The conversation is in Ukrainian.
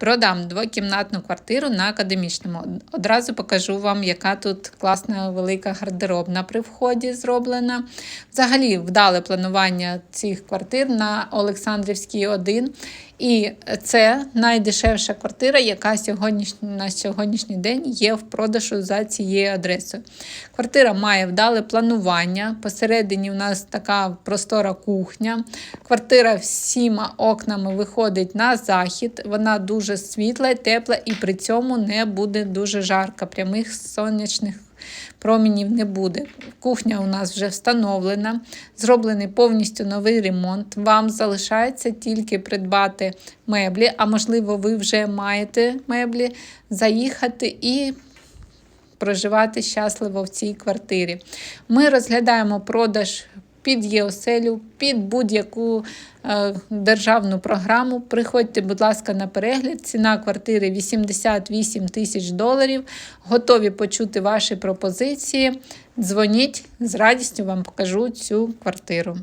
Продам двокімнатну квартиру на академічному. Одразу покажу вам, яка тут класна велика гардеробна при вході зроблена. Взагалі, вдале планування цих квартир на Олександрівській 1. І це найдешевша квартира, яка сьогодні, на сьогоднішній день є в продажу за цією адресою. Квартира має вдале планування. Посередині у нас така простора кухня. Квартира всіма окнами виходить на захід. Вона дуже світла, тепла і при цьому не буде дуже жарка. Прямих сонячних промінів не буде. Кухня у нас вже встановлена, зроблений повністю новий ремонт. Вам залишається тільки придбати меблі, а можливо, ви вже маєте меблі, заїхати і проживати щасливо в цій квартирі. Ми розглядаємо продаж. Під ЄОСЕЛю, під будь-яку е, державну програму. Приходьте, будь ласка, на перегляд. Ціна квартири 88 тисяч доларів. Готові почути ваші пропозиції. Дзвоніть, з радістю вам покажу цю квартиру.